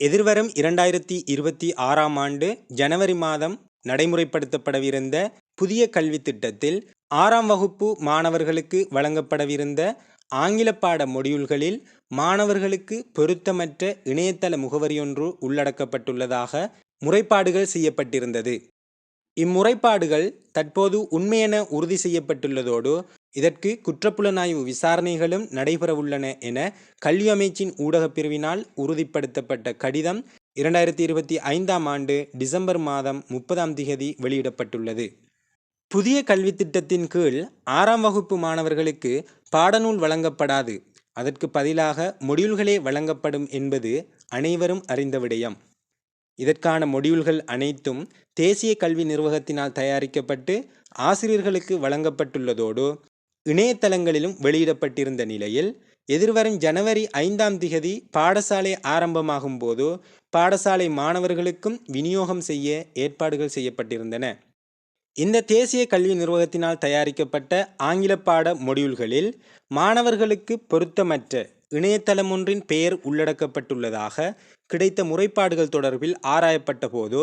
எதிர்வரும் இரண்டாயிரத்தி இருபத்தி ஆறாம் ஆண்டு ஜனவரி மாதம் நடைமுறைப்படுத்தப்படவிருந்த புதிய கல்வித் திட்டத்தில் ஆறாம் வகுப்பு மாணவர்களுக்கு வழங்கப்படவிருந்த ஆங்கில பாட மொடியூல்களில் மாணவர்களுக்கு பொருத்தமற்ற இணையதள முகவரியொன்று உள்ளடக்கப்பட்டுள்ளதாக முறைப்பாடுகள் செய்யப்பட்டிருந்தது. இம்முறைப்பாடுகள் தற்போது உண்மையென உறுதி செய்யப்பட்டுள்ளதோடு இதற்கு குற்றப்புலனாய்வு விசாரணைகளும் நடைபெறவுள்ளன என கல்வி அமைச்சின் ஊடகப் பிரிவினால் உறுதிப்படுத்தப்பட்ட கடிதம் இரண்டாயிரத்தி இருபத்தி ஐந்தாம் ஆண்டு டிசம்பர் மாதம் முப்பதாம் திகதி வெளியிடப்பட்டுள்ளது. புதிய கல்வி திட்டத்தின் கீழ் ஆறாம் வகுப்பு மாணவர்களுக்கு பாடநூல் வழங்கப்படாது. அதற்கு பதிலாக மொடியூல்களே வழங்கப்படும் என்பது அனைவரும் அறிந்த விடயம். இதற்கான மொடியூல்கள் அனைத்தும் தேசிய கல்வி நிர்வாகத்தினால் தயாரிக்கப்பட்டு ஆசிரியர்களுக்கு வழங்கப்பட்டுள்ளதோடு இணையதளங்களிலும் வெளியிடப்பட்டிருந்த நிலையில் எதிர்வரும் ஜனவரி ஐந்தாம் திகதி பாடசாலை ஆரம்பமாகும் போது பாடசாலை மாணவர்களுக்கும் விநியோகம் செய்ய ஏற்பாடுகள் செய்யப்பட்டிருந்தன. இந்த தேசிய கல்வி நிர்வாகத்தினால் தயாரிக்கப்பட்ட ஆங்கில பாட மொடியூல்களில் மாணவர்களுக்கு பொருத்தமற்ற இணையதளம் ஒன்றின் பெயர் உள்ளடக்கப்பட்டுள்ளதாக கிடைத்த முறைப்பாடுகள் தொடர்பில் ஆராயப்பட்ட போது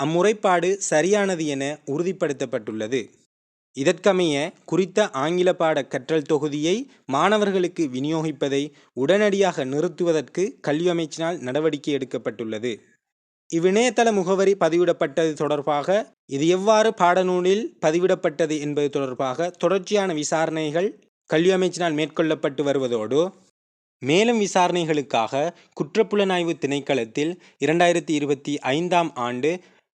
அம்முறைப்பாடு சரியானது என உறுதிப்படுத்தப்பட்டுள்ளது. இதற்கமைய குறித்த ஆங்கில பாட கற்றல் தொகுதியை மாணவர்களுக்கு விநியோகிப்பதை உடனடியாக நிறுத்துவதற்கு கல்வி அமைச்சினால் நடவடிக்கை எடுக்கப்பட்டுள்ளது. இவ்விணையதள முகவரி பதிவிடப்பட்டது தொடர்பாக இது எவ்வாறு பாடநூலில் பதிவிடப்பட்டது என்பது தொடர்பாக தொடர்ச்சியான விசாரணைகள் கல்வி அமைச்சினால் மேற்கொள்ளப்பட்டு வருவதோடு மேலும் விசாரணைகளுக்காக குற்றப்புலனாய்வு திணைக்களத்தில் இரண்டாயிரத்தி இருபத்தி ஐந்தாம் ஆண்டு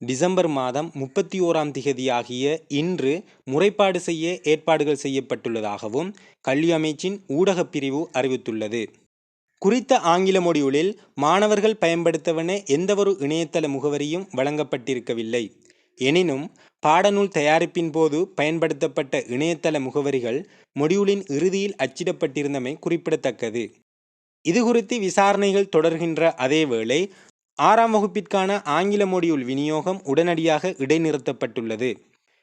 டிசம்பர் மாதம் முப்பத்தி ஓராம் திகதியாகிய இன்று முறைப்பாடு செய்ய ஏற்பாடுகள் செய்யப்பட்டுள்ளதாகவும் கல்வி அமைச்சின் ஊடகப் பிரிவு அறிவித்துள்ளது. குறித்த ஆங்கில மொடியூலில் மாணவர்கள் பயன்படுத்தவன எந்தவொரு இணையதள முகவரியும் வழங்கப்பட்டிருக்கவில்லை. எனினும் பாடநூல் தயாரிப்பின் போது பயன்படுத்தப்பட்ட இணையதள முகவரிகள் மொடியூலின் இறுதியில் அச்சிடப்பட்டிருந்தமை குறிப்பிடத்தக்கது. இது குறித்து விசாரணைகள் தொடர்கின்ற அதேவேளை ஆறாம் வகுப்பிற்கான ஆங்கில மொடியூல் விநியோகம் உடனடியாக இடைநிறுத்தப்பட்டுள்ளது.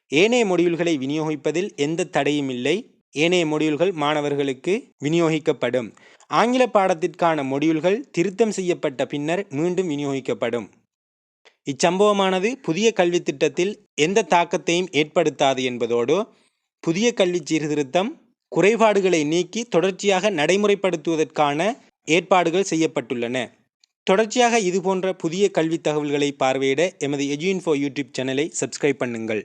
ஏனைய மொடியூல்களை விநியோகிப்பதில் எந்த தடையும் இல்லை. ஏனைய மொடியூல்கள் மாணவர்களுக்கு விநியோகிக்கப்படும். ஆங்கில பாடத்திற்கான மொடியூல்கள் திருத்தம் செய்யப்பட்ட பின்னர் மீண்டும் விநியோகிக்கப்படும். இச்சம்பவமானது புதிய கல்வி திட்டத்தில் எந்த தாக்கத்தையும் ஏற்படுத்தாது என்பதோடு புதிய கல்வி சீர்திருத்தம் குறைபாடுகளை நீக்கி தொடர்ச்சியாக நடைமுறைப்படுத்துவதற்கான ஏற்பாடுகள் செய்யப்பட்டுள்ளன. தொடர்ச்சியாக இதுபோன்ற புதிய கல்வி தகவல்களை பார்வையிட எமது எஜுஇன்ஃபோ யூடியூப் சேனலை சப்ஸ்கிரைப் பண்ணுங்கள்.